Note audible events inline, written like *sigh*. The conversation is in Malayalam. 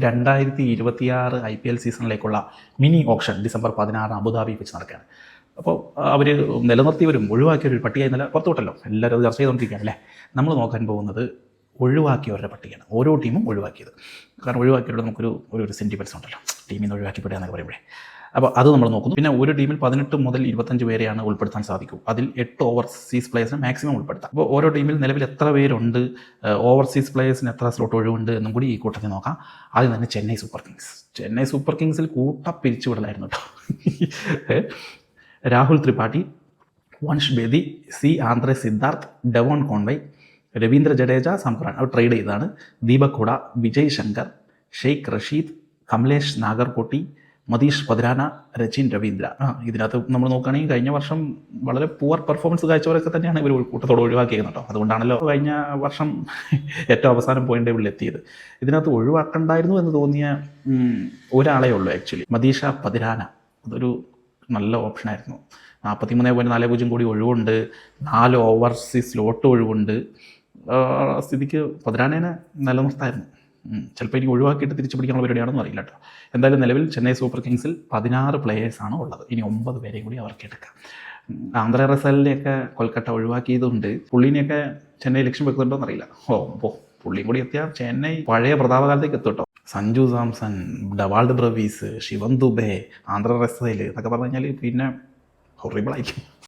രണ്ടായിരത്തി ഇരുപത്തിയാറ് ഐ പി എൽ സീസണിലേക്കുള്ള മിനി ഓപ്ഷൻ ഡിസംബർ പതിനാറ് അബുദാബി വെച്ച് നടക്കുകയാണ്. അപ്പോൾ അവർ നിലനിർത്തിയവരും ഒഴിവാക്കിയവരും പട്ടിക ഇന്നലെ പുറത്തുവിട്ടല്ലോ. എല്ലാവരും ചർച്ച ചെയ്തുകൊണ്ടിരിക്കുകയാണ് അല്ലേ? നമ്മൾ നോക്കാൻ പോകുന്നത് ഒഴിവാക്കിയവരുടെ പട്ടികയാണ്. ഓരോ ടീമും ഒഴിവാക്കിയത്. കാരണം ഒഴിവാക്കിയവരുടെ നമുക്കൊരു ഒരു സെന്റിമെന്റ്സ് ഉണ്ടല്ലോ. ടീമിൽ നിന്ന് ഒഴിവാക്കിപ്പെടുക എന്നൊക്കെ പറയുമ്പോഴേ. അപ്പോൾ അത് നമ്മൾ നോക്കുന്നു. പിന്നെ ഒരു ടീമിൽ പതിനെട്ട് മുതൽ ഇരുപത്തഞ്ച് പേരെയാണ് ഉൾപ്പെടുത്താൻ സാധിക്കൂ. അതിൽ എട്ട് ഓവർസീസ് പ്ലേയേഴ്സിനെ മാക്സിമം ഉൾപ്പെടുത്താം. അപ്പോൾ ഓരോ ടീമിൽ നിലവിൽ എത്ര പേരുണ്ട് ഓവർസീസ് പ്ലേയേഴ്സിന് എത്ര സ്ലോട്ട് ഒഴിവുണ്ട് എന്നും കൂടി ഈ കൂട്ടത്തിൽ നോക്കാം. ആദ്യം തന്നെ Chennai super kings. Chennai super കിങ്സിൽ കൂട്ട പിരിച്ചുവിടലായിരുന്നു കേട്ടോ. *laughs* Rahul Tripathi Vansh Bedi C Andre Siddharth Devon Conway Ravindra Jadeja Sam Curran അവർ ട്രേഡ് ചെയ്താണ് ദീപക് ഹുഡ വിജയ് ശങ്കർ ഷെയ്ഖ് റഷീദ് കമലേഷ് നാഗർകോട്ടി മതീഷ് പതിരാന രചിൻ രവീന്ദ്ര. ആ ഇതിനകത്ത് നമ്മൾ നോക്കുകയാണെങ്കിൽ കഴിഞ്ഞ വർഷം വളരെ പുവർ പെർഫോമൻസ് കാഴ്ചവരൊക്കെ തന്നെയാണ് ഇവർ കൂട്ടത്തോട് ഒഴിവാക്കിയത് കേട്ടോ. അതുകൊണ്ടാണല്ലോ കഴിഞ്ഞ വർഷം ഏറ്റവും അവസാനം പോയിന്റ് ഇവിടെ എത്തിയത്. ഇതിനകത്ത് ഒഴിവാക്കണ്ടായിരുന്നു എന്ന് തോന്നിയ ഒരാളേ ഉള്ളൂ ആക്ച്വലി മതീഷ പതിരാന. അതൊരു നല്ല ഓപ്ഷനായിരുന്നു നാൽപ്പത്തി മൂന്ന് പോയിന്റ് നാല് പൂജ്യം കോടി ഒഴിവുണ്ട്. നാല് ഓവർസീസ് സ്ലോട്ട് ഒഴിവുണ്ട്. സ്ഥിതിക്ക് പതിരാനേനെ നിലനിർത്തായിരുന്നു. ചിലപ്പോൾ ഇനി ഒഴിവാക്കിയിട്ട് തിരിച്ചു പിടിക്കാനുള്ള പരിപാടിയാണെന്ന് അറിയില്ല കേട്ടോ. എന്തായാലും നിലവിൽ ചെന്നൈ സൂപ്പർ കിങ്സിൽ പതിനാറ് പ്ലേയേഴ്സാണ് ഉള്ളത്. ഇനി ഒമ്പത് പേരെയും കൂടി അവർക്ക് എടുക്കാം. ആന്ധ്ര റസലിനെയൊക്കെ കൊൽക്കത്ത ഒഴിവാക്കിയതുകൊണ്ട് പുള്ളിനെയൊക്കെ ചെന്നൈ ലക്ഷ്യം വെക്കുന്നുണ്ടോന്ന് അറിയില്ല. ഓ പോ പുള്ളിയും കൂടി എത്തിയാൽ ചെന്നൈ പഴയ പ്രതാപകാലത്തേക്ക് എത്തും കേട്ടോ. സഞ്ജു സാംസൺ ഡവാൾഡ് ബ്രവീസ് ശിവൻ ദുബെ ആന്ധ്ര റസൈൽ എന്നൊക്കെ പറഞ്ഞു കഴിഞ്ഞാൽ പിന്നെ ഹൊറിബിളായിരിക്കും